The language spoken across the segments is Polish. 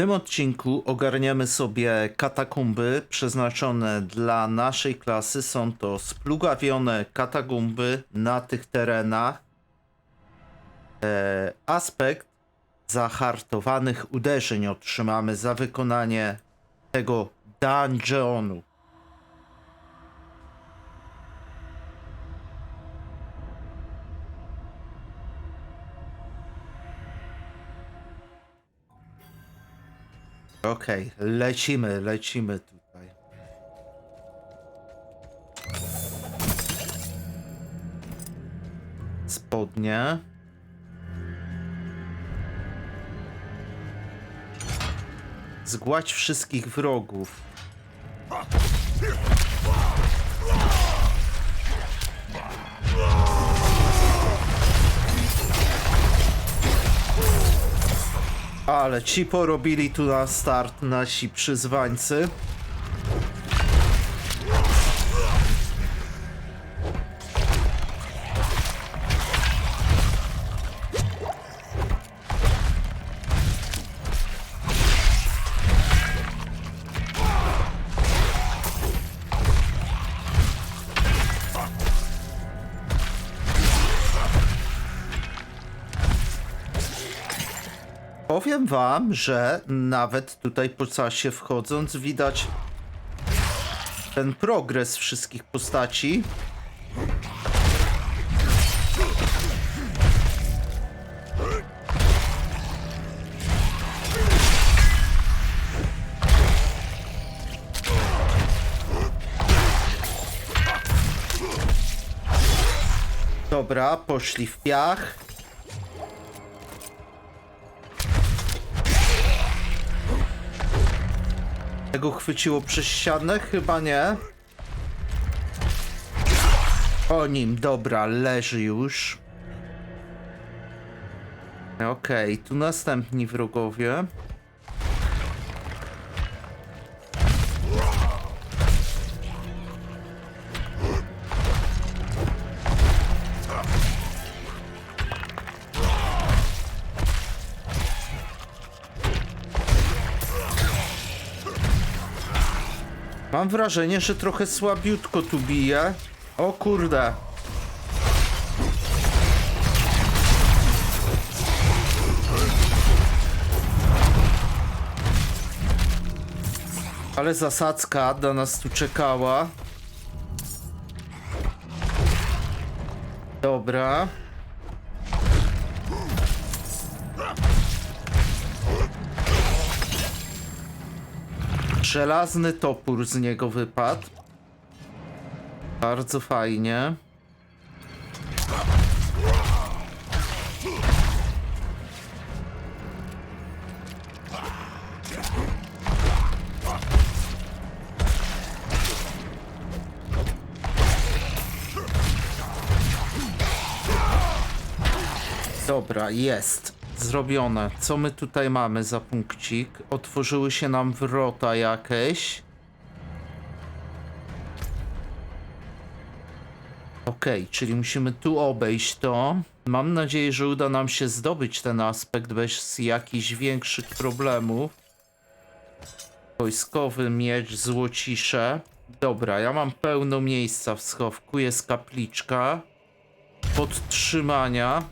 tym odcinku ogarniemy sobie katakumby przeznaczone dla naszej klasy. Są to splugawione katakumby na tych terenach. E, aspekt zahartowanych uderzeń otrzymamy za wykonanie tego dungeonu. Okej, lecimy, lecimy tutaj. Spodnie. Zgładź wszystkich wrogów. Ale ci porobili tu na start nasi przyzwańcy. Wam, że nawet tutaj po czasie wchodząc widać ten progres wszystkich postaci. Dobra, poszli w piach. Tego chwyciło przez ścianę? Chyba nie. O nim, dobra, leży już. Okej, tu następni wrogowie. Mam wrażenie, że trochę słabiutko tu bije. O kurde. Ale zasadzka na nas tu czekała. Dobra. Żelazny topór z niego wypadł. Bardzo fajnie. Dobra, jest. Zrobione. Co my tutaj mamy za punkcik? Otworzyły się nam wrota jakieś. Okej, czyli musimy tu obejść to. Mam nadzieję, że uda nam się zdobyć ten aspekt bez jakichś większych problemów. Wojskowy miecz, złocisze. Dobra, ja mam pełno miejsca w schowku. Jest kapliczka. Podtrzymania.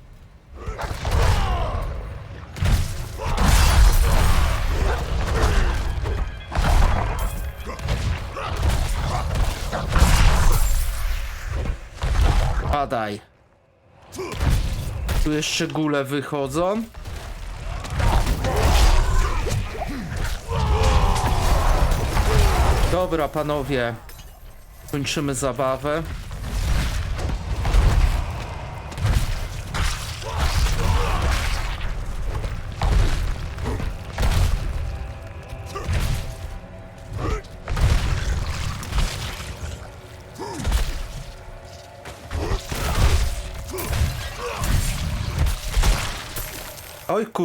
Padaj. Tu jeszcze góle wychodzą. Dobra, panowie. Kończymy zabawę.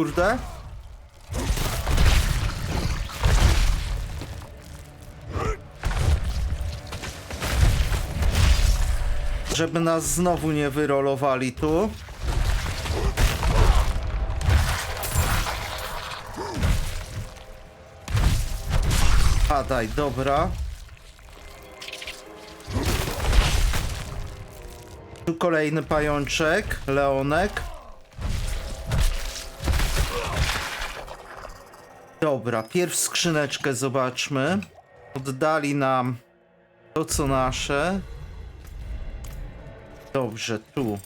Kurde. Żeby nas znowu nie wyrolowali tu. Padaj, dobra. Tu kolejny pajączek, Leonek. Dobra, pierw skrzyneczkę zobaczmy. Oddali nam to, co nasze. Dobrze, tu.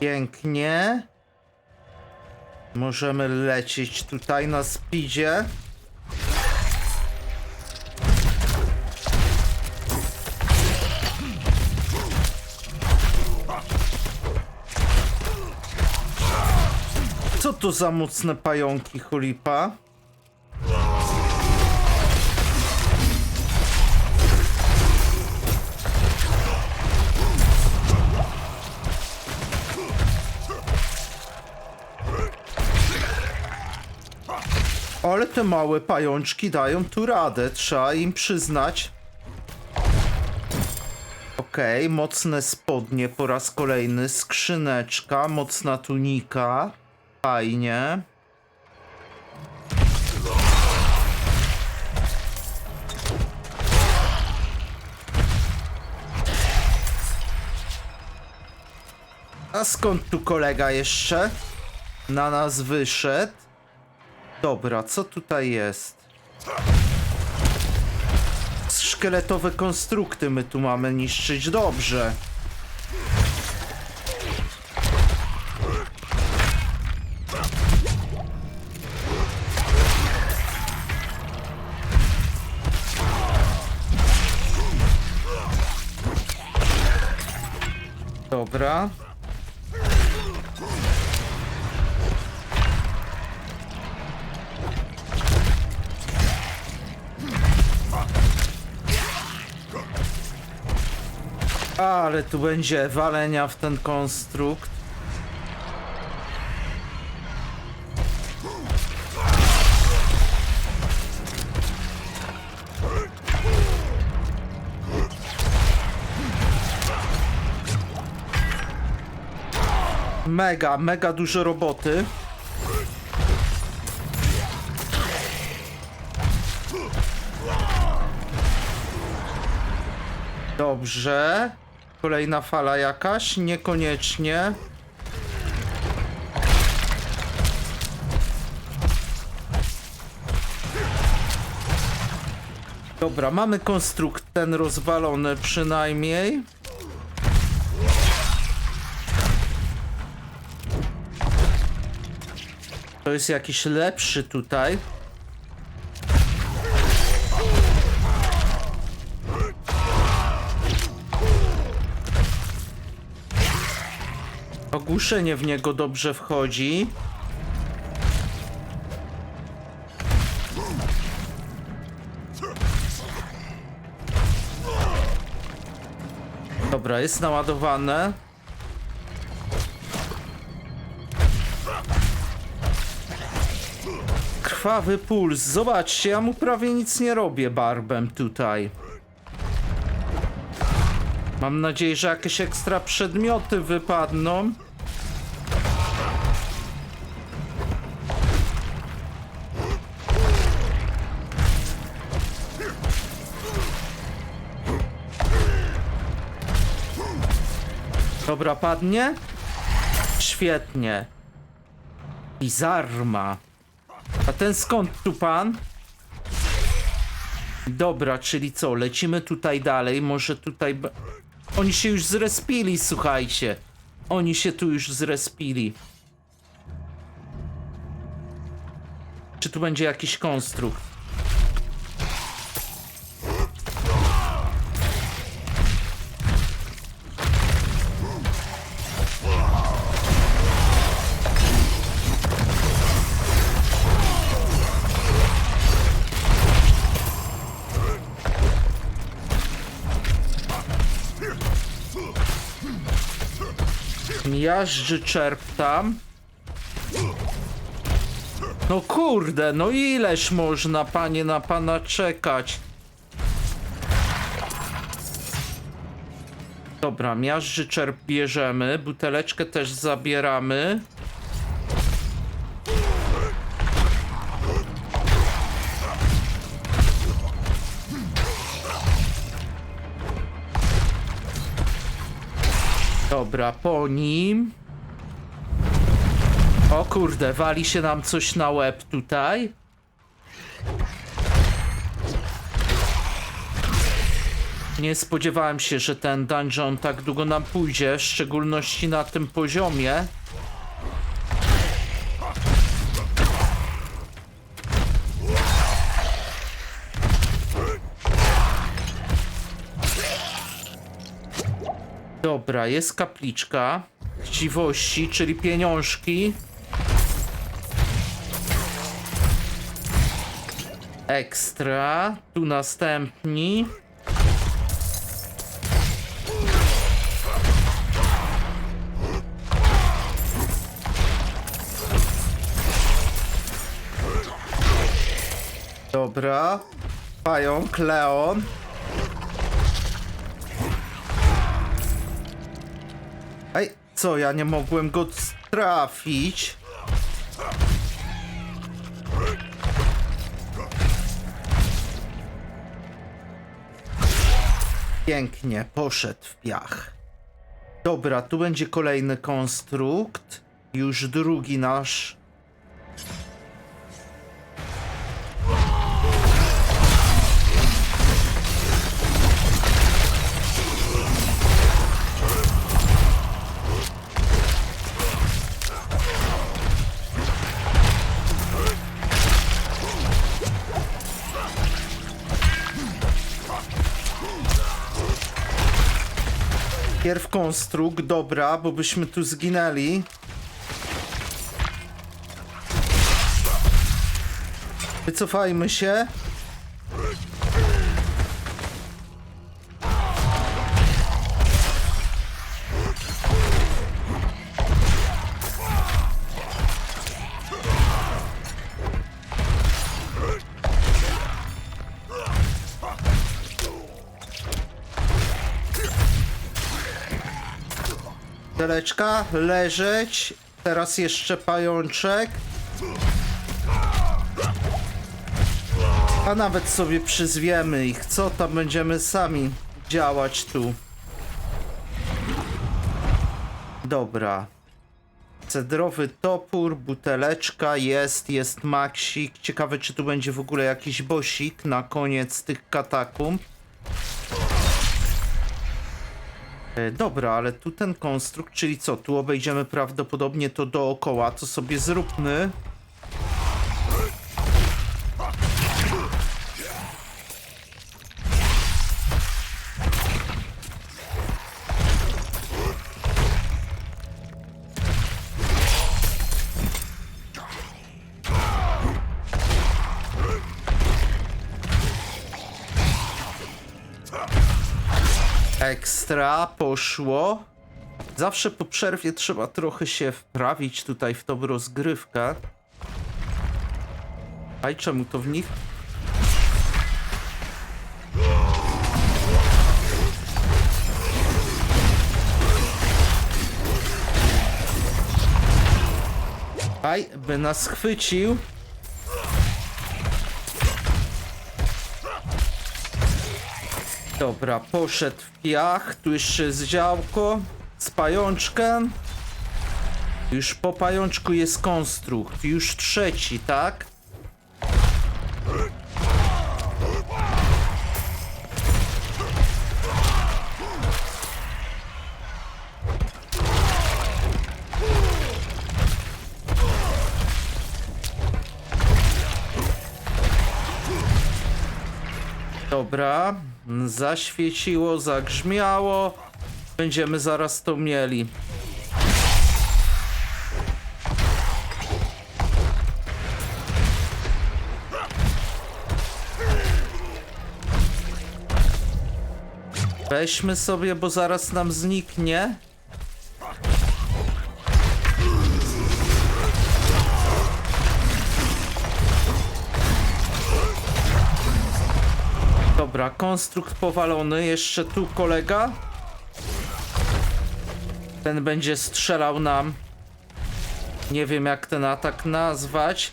Pięknie. Możemy lecieć tutaj na speedzie. To za mocne pająki, chulipa? Ale te małe pajączki dają tu radę, trzeba im przyznać. Okej, mocne spodnie po raz kolejny, skrzyneczka, mocna tunika. Fajnie. A skąd tu kolega jeszcze? Na nas wyszedł. Dobra, co tutaj jest? Szkieletowe konstrukty my tu mamy niszczyć. Dobrze. Dobra. Ale tu będzie walenia w ten konstrukt. Mega, mega dużo roboty. Dobrze. Kolejna fala jakaś? Niekoniecznie. Dobra, mamy konstrukt ten rozwalony przynajmniej. To jest jakiś lepszy tutaj. Ogłuszenie w niego dobrze wchodzi. Dobra, jest naładowane. Krwawy puls. Zobaczcie, ja mu prawie nic nie robię barbem tutaj. Mam nadzieję, że jakieś ekstra przedmioty wypadną. Dobra, padnie? Świetnie. Bizarma. A ten skąd tu pan? Dobra, czyli co? Lecimy tutaj dalej. Może tutaj. Oni się już zrespili, słuchajcie. Oni się tu już zrespili. Czy tu będzie jakiś konstrukt? Miażdży czerptam. No kurde, no ileż można panie na pana czekać? Dobra, miażdżyczer bierzemy, buteleczkę też zabieramy. Dobra, po nim. O kurde, wali się nam coś na łeb tutaj. Nie spodziewałem się, że ten dungeon tak długo nam pójdzie, w szczególności na tym poziomie. Dobra, jest kapliczka chciwości, czyli pieniążki. Ekstra, tu następni. Dobra. Pająk, Leon. Co, ja nie mogłem go trafić? Pięknie, poszedł w piach. Dobra, tu będzie kolejny konstrukt. Już drugi nasz konstrukt, dobra, bo byśmy tu zginęli. Wycofajmy się. Teleczka, leżeć. Teraz jeszcze pajączek. A nawet sobie przyzwiemy ich. Co tam będziemy sami działać tu. Dobra. Cedrowy topór, buteleczka jest, jest maksik. Ciekawe, czy tu będzie w ogóle jakiś bosik na koniec tych katakumb. E, Dobra, ale tu ten konstrukt, czyli co? Tu obejdziemy prawdopodobnie to dookoła, to sobie zróbmy. Ekstra, poszło. Zawsze po przerwie trzeba trochę się wprawić tutaj w tą rozgrywkę. Aj, czemu to w nich? Aj, by nas chwycił. Dobra, poszedł w piach. Tu jeszcze jest działko z pajączkiem. Już po pajączku jest konstrukt. Już trzeci, tak? Dobra, zaświeciło, zagrzmiało. Będziemy zaraz to mieli. Weźmy sobie, bo zaraz nam zniknie. Dobra, konstrukt powalony, jeszcze tu kolega. Ten będzie strzelał nam. Nie wiem jak ten atak nazwać.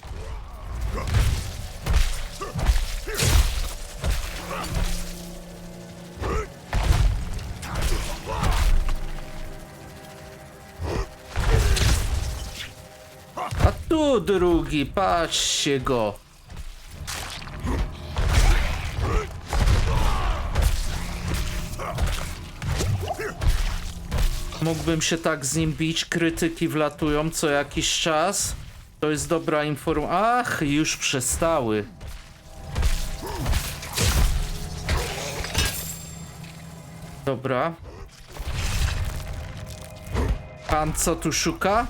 A tu drugi, patrzcie go. Mógłbym się tak z nim bić, krytyki wlatują co jakiś czas. To jest dobra informacja. Ach, już przestały. Dobra. Pan co tu szuka?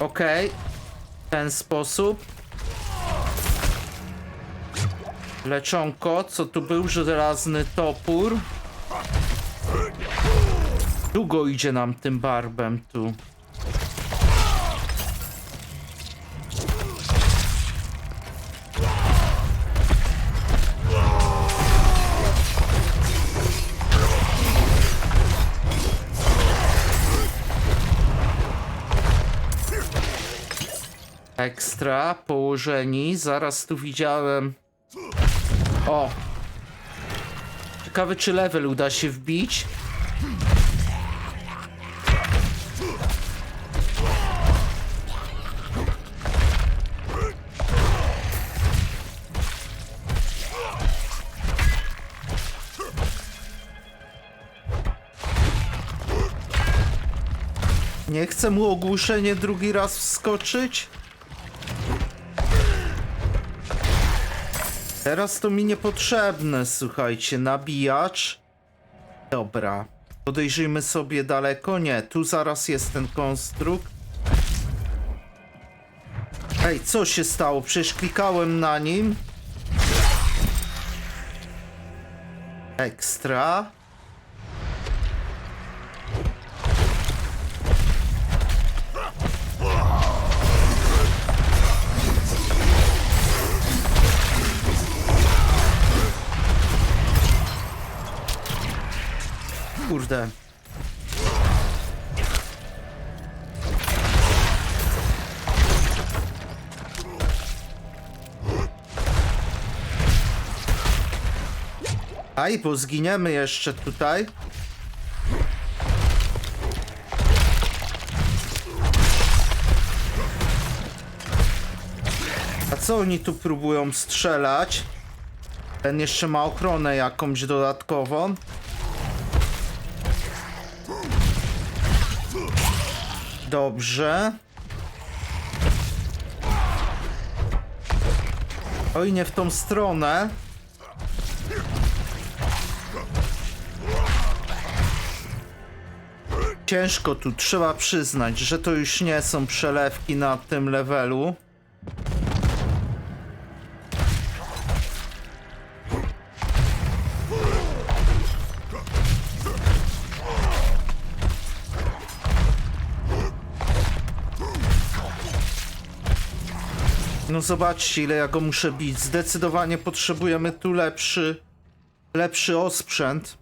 Okej. W ten sposób. Leczonko, co tu był? Żelazny topór. Długo idzie nam tym barbem tu. Ekstra, położeni. Zaraz tu widziałem. O! Ciekawy, czy level uda się wbić. Nie chcę mu ogłuszenie drugi raz wskoczyć. Teraz to mi niepotrzebne, słuchajcie, nabijacz. Dobra. Podejrzyjmy sobie daleko. Nie, tu zaraz jest ten konstrukt. Ej, co się stało? Przecież klikałem na nim. Ekstra. Kurde. Aj, bo zginiemy jeszcze tutaj. A co oni tu próbują strzelać? Ten jeszcze ma ochronę jakąś dodatkową. Dobrze. Oj, nie w tą stronę. Ciężko tu, trzeba przyznać, że to już nie są przelewki na tym levelu. No zobaczcie, ile ja go muszę bić. Zdecydowanie potrzebujemy tu lepszy, lepszy osprzęt.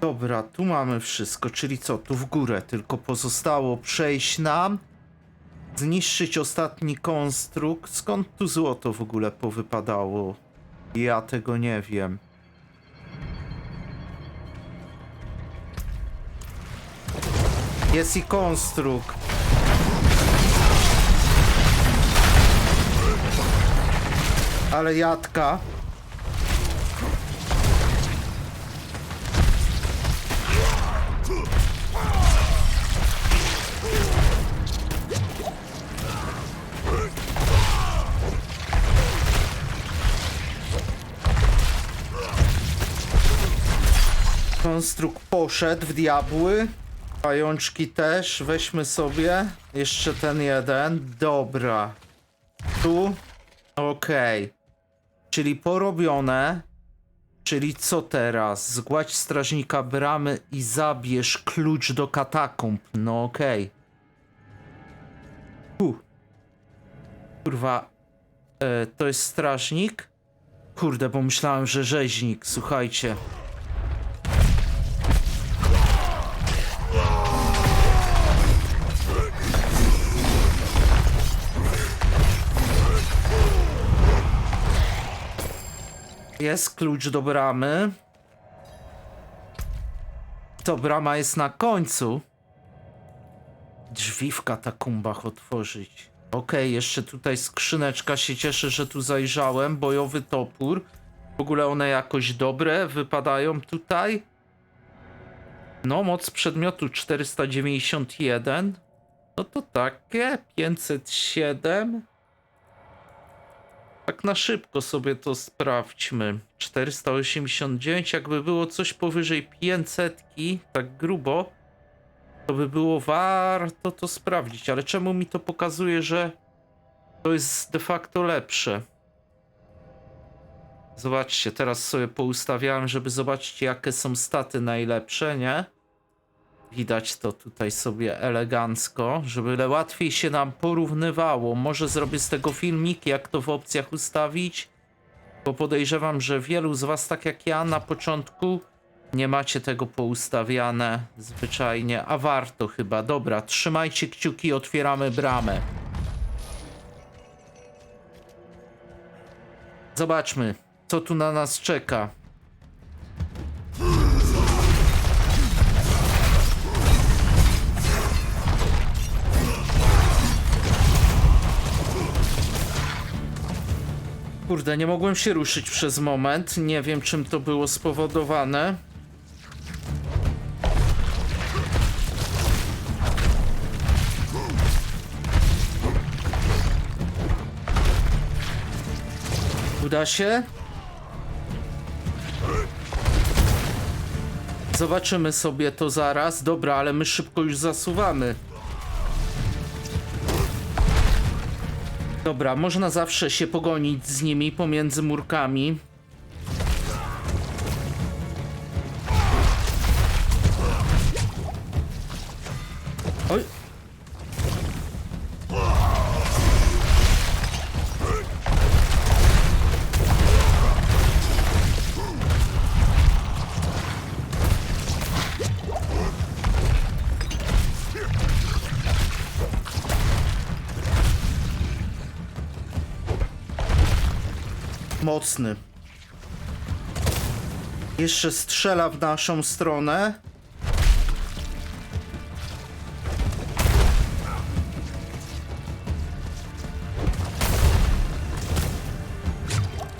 Dobra, tu mamy wszystko, czyli co? Tu w górę tylko pozostało przejść nam, zniszczyć ostatni konstrukt. Skąd tu złoto w ogóle powypadało? Ja tego nie wiem. Jest i konstrukt. Ale jadka. Konstrukt poszedł w diabły. Pajączki też. Weźmy sobie. Jeszcze ten jeden. Dobra. Tu. Okej. Czyli porobione. Czyli co teraz? Zgładź strażnika bramy i zabierz klucz do katakumb. No okej. Okay. Kurwa. E, to jest strażnik? Kurde, bo myślałem, że rzeźnik. Słuchajcie. Jest klucz do bramy. To brama jest na końcu. Drzwi w katakumbach otworzyć. Okej, jeszcze tutaj skrzyneczka. Się cieszę, że tu zajrzałem. Bojowy topór. W ogóle one jakoś dobre wypadają tutaj. No, moc przedmiotu 491. No to takie 507. Tak na szybko sobie to sprawdźmy. 489, jakby było coś powyżej 500, tak grubo, to by było warto to sprawdzić. Ale czemu mi to pokazuje, że to jest de facto lepsze? Zobaczcie, teraz sobie poustawiałem, żeby zobaczyć, jakie są staty najlepsze, nie? Widać to tutaj sobie elegancko, żeby łatwiej się nam porównywało. Może zrobię z tego filmik, jak to w opcjach ustawić, bo podejrzewam, że wielu z was, tak jak ja na początku, nie macie tego poustawiane zwyczajnie, a warto chyba. Dobra, trzymajcie kciuki, otwieramy bramę. Zobaczmy, co tu na nas czeka. Kurde, nie mogłem się ruszyć przez moment. Nie wiem, czym to było spowodowane. Uda się? Zobaczymy sobie to zaraz. Dobra, ale my szybko już zasuwamy. Dobra, można zawsze się pogonić z nimi pomiędzy murkami. Mocny. Jeszcze strzela w naszą stronę.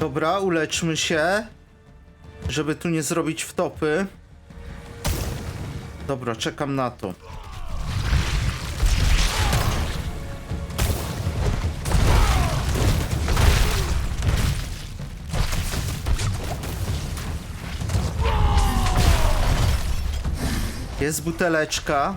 Dobra, uleczmy się. Żeby tu nie zrobić wtopy. Dobra, czekam na to. Jest buteleczka.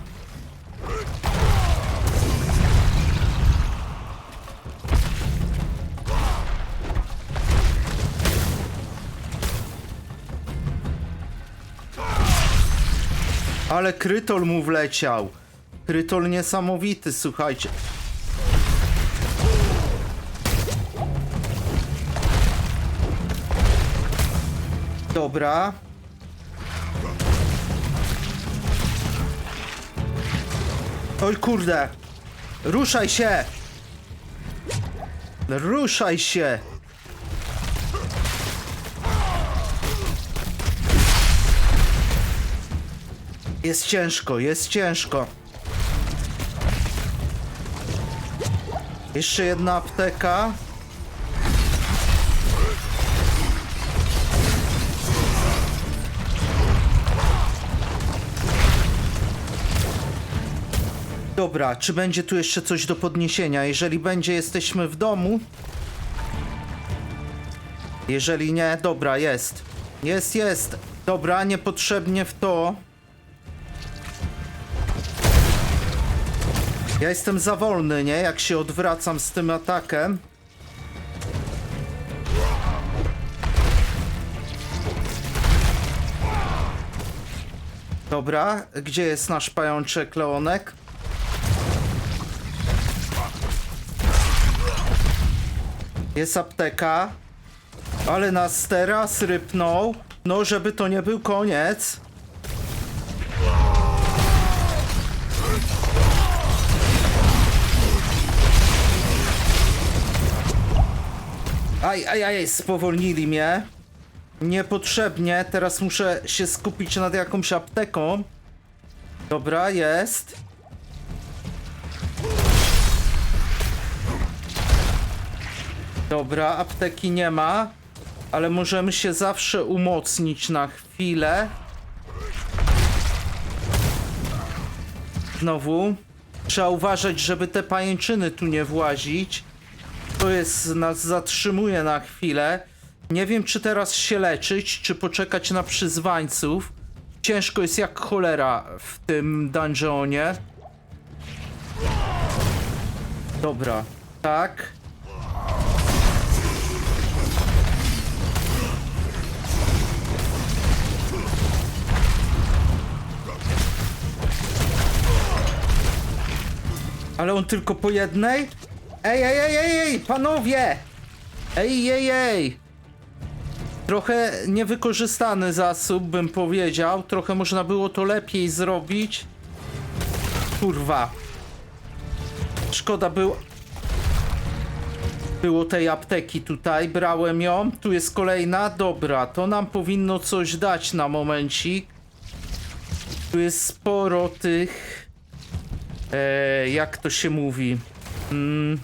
Ale krytol mu wleciał. Krytol niesamowity, słuchajcie. Dobra. Oj kurde! Ruszaj się! Ruszaj się! Jest ciężko, jest ciężko. Jeszcze jedna apteka. Dobra, czy będzie tu jeszcze coś do podniesienia? Jeżeli będzie, jesteśmy w domu. Jeżeli nie, dobra, jest. Jest, jest. Dobra, niepotrzebnie w to. Ja jestem za wolny, nie? Jak się odwracam z tym atakiem. Dobra, gdzie jest nasz pajączek Leonek? Jest apteka. Ale nas teraz rypnął. No, żeby to nie był koniec. Aj, aj, aj, spowolnili mnie. Niepotrzebnie, teraz muszę się skupić nad jakąś apteką. Dobra, jest. Dobra, apteki nie ma, ale możemy się zawsze umocnić na chwilę. Znowu. Trzeba uważać, żeby te pajęczyny tu nie włazić. To jest, nas zatrzymuje na chwilę. Nie wiem, czy teraz się leczyć, czy poczekać na przyzwańców. Ciężko jest jak cholera w tym dungeonie. Dobra, tak. Ale on tylko po jednej? Ej, ej, ej, ej, ej, panowie! Ej, ej, ej! Trochę niewykorzystany zasób, bym powiedział. Trochę można było to lepiej zrobić. Kurwa. Szkoda było... Było tej apteki tutaj, brałem ją. Tu jest kolejna, dobra, to nam powinno coś dać na momencik. Tu jest sporo tych... E, jak to się mówi? Mm.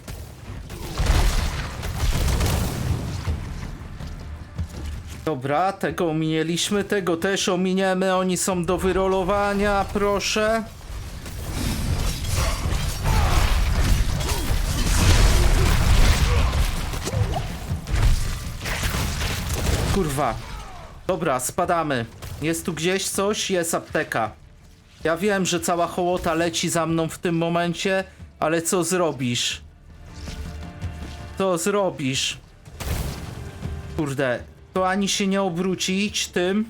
Dobra, tego ominieliśmy, tego też ominiemy, oni są do wyrolowania, proszę. Kurwa. Dobra, spadamy. Jest tu gdzieś coś? Jest apteka. Ja wiem, że cała hołota leci za mną w tym momencie, ale co zrobisz? Co zrobisz? Kurde, to ani się nie obrócić tym,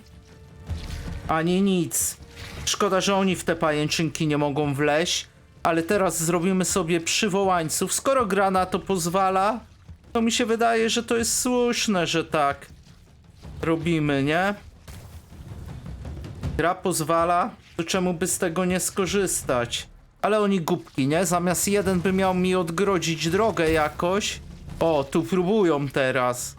ani nic. Szkoda, że oni w te pajęczynki nie mogą wleźć, ale teraz zrobimy sobie przywołańców. Skoro gra na to pozwala, to mi się wydaje, że to jest słuszne, że tak robimy, nie? Gra pozwala, to czemu by z tego nie skorzystać? Ale oni głupki, nie? Zamiast jeden by miał mi odgrodzić drogę jakoś. O, tu próbują teraz.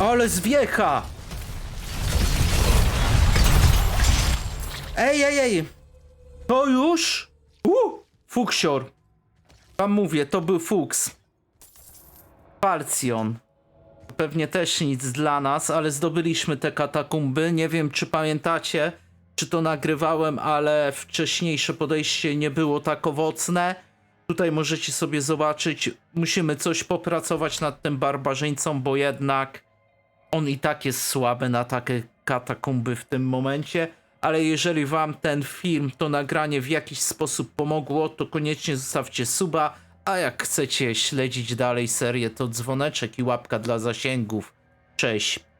Ale zwiecha! Ej, ej, ej! To już? Uh, fuksior. Wam mówię, to był fuks. Falcjon. Pewnie też nic dla nas, ale zdobyliśmy te katakumby. Nie wiem, czy pamiętacie, czy to nagrywałem, ale wcześniejsze podejście nie było tak owocne. Tutaj możecie sobie zobaczyć, musimy coś popracować nad tym barbarzyńcą, bo jednak on i tak jest słaby na takie katakumby w tym momencie. Ale jeżeli wam ten film, to nagranie w jakiś sposób pomogło, to koniecznie zostawcie suba. A jak chcecie śledzić dalej serię, to dzwoneczek i łapka dla zasięgów. Cześć.